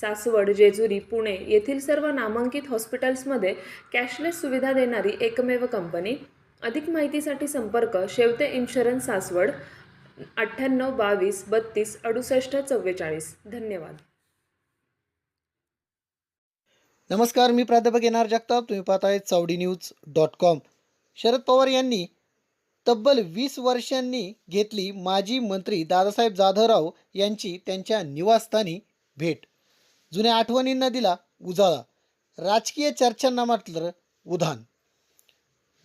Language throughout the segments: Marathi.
सासवड जेजुरी पुणे येथील सर्व नामांकित हॉस्पिटल्समध्ये कॅशलेस सुविधा देणारी एकमेव कंपनी. अधिक माहितीसाठी संपर्क शेवते इन्शुरन्स सासवड अठ्ठ्याण्णव बावीस बत्तीस अडुसष्ट चव्वेचाळीस. धन्यवाद. नमस्कार मी प्राध्यापक येणार जगताप. तुम्ही पाहत आहे Chawadi news dot com. Sharad Pawar यांनी तब्बल वीस वर्षांनी घेतली माजी मंत्री दादासाहेब जाधवराव यांची त्यांच्या निवासस्थानी भेट. जुन्या आठवणींना दिला उजाळा. राजकीय चर्चांना मात्र उधाण.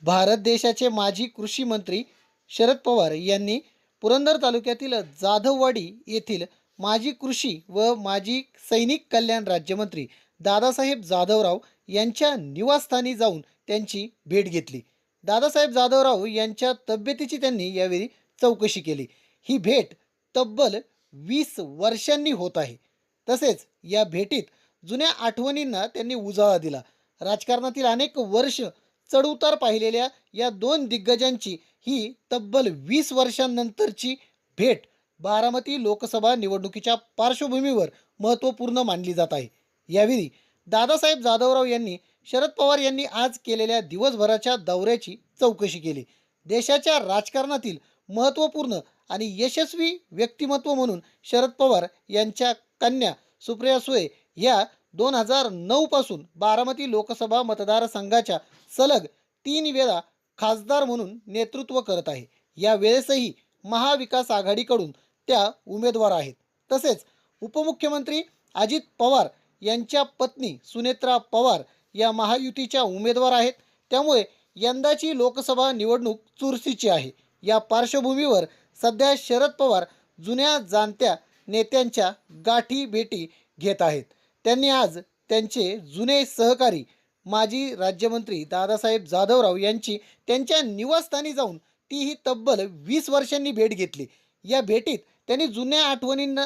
भारत देशाचे माजी कृषी मंत्री शरद पवार यांनी पुरंदर तालुक्यातील जाधववाडी येथील माजी कृषी व माजी सैनिक कल्याण राज्यमंत्री दादासाहेब जाधवराव यांच्या निवासस्थानी जाऊन त्यांची भेट घेतली. दादासाहेब जाधवराव यांच्या तब्येतीची त्यांनी यावेळी चौकशी केली. ही भेट तब्बल वीस वर्षांनी होत आहे. तसेच या भेटीत जुन्या आठवणींना त्यांनी उजाळा दिला. राजकारणातील अनेक वर्ष चढउतार पाहिलेल्या या दोन दिग्गजांची ही तब्बल वीस वर्षांनंतरची भेट बारामती लोकसभा निवडणुकीच्या पार्श्वभूमीवर महत्त्वपूर्ण मानली जात आहे. यावेळी दादासाहेब जाधवराव यांनी शरद पवार यांनी आज केलेल्या दिवसभराच्या दौऱ्याची चौकशी केली. देशाच्या राजकारणातील महत्त्वपूर्ण आणि यशस्वी व्यक्तिमत्व म्हणून शरद पवार यांच्या कन्या सुप्रिया सुळे या दोन हजार नऊपासून बारामती लोकसभा मतदारसंघाच्या सलग तीन वेळा खासदार म्हणून नेतृत्व करत आहे. या वेळेसही महाविकास आघाडीकडून त्या उमेदवार आहेत. तसेच उपमुख्यमंत्री अजित पवार यांच्या पत्नी सुनेत्रा पवार या महायुतीच्या उमेदवार आहेत. त्यामुळे यंदाची लोकसभा निवडणूक चुरशीची आहे. या पार्श्वभूमीवर सध्या शरद पवार जुन्या जाणत्या नेत्यांच्या गाठी भेटी घेत आहेत. त्यांनी आज त्यांचे जुने सहकारी माजी राज्यमंत्री दादासाहेब जाधवराव यांची त्यांच्या निवासस्थानी जाऊन तीही तब्बल वीस वर्षांनी भेट घेतली. या भेटीत त्यांनी जुन्या आठवणींना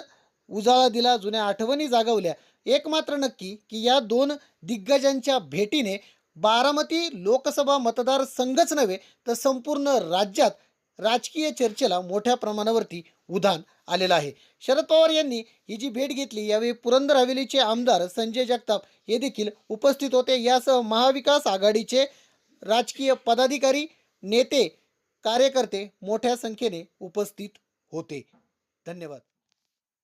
उजाळा दिला जुन्या आठवणी जागवल्या. एक मात्र नक्की की या दोन दिग्गजांच्या भेटीने बारामती लोकसभा मतदारसंघच नव्हे तर संपूर्ण राज्यात राजकीय चर्चेला मोठ्या प्रमाणावरती उधाण आलेलं आहे. शरद पवार यांनी ही जी भेट घेतली यावेळी पुरंदर हवेलीचे आमदार संजय जगताप हे देखील उपस्थित होते. यासह महाविकास आघाडीचे राजकीय पदाधिकारी नेते कार्यकर्ते मोठ्या संख्येने उपस्थित होते. धन्यवाद.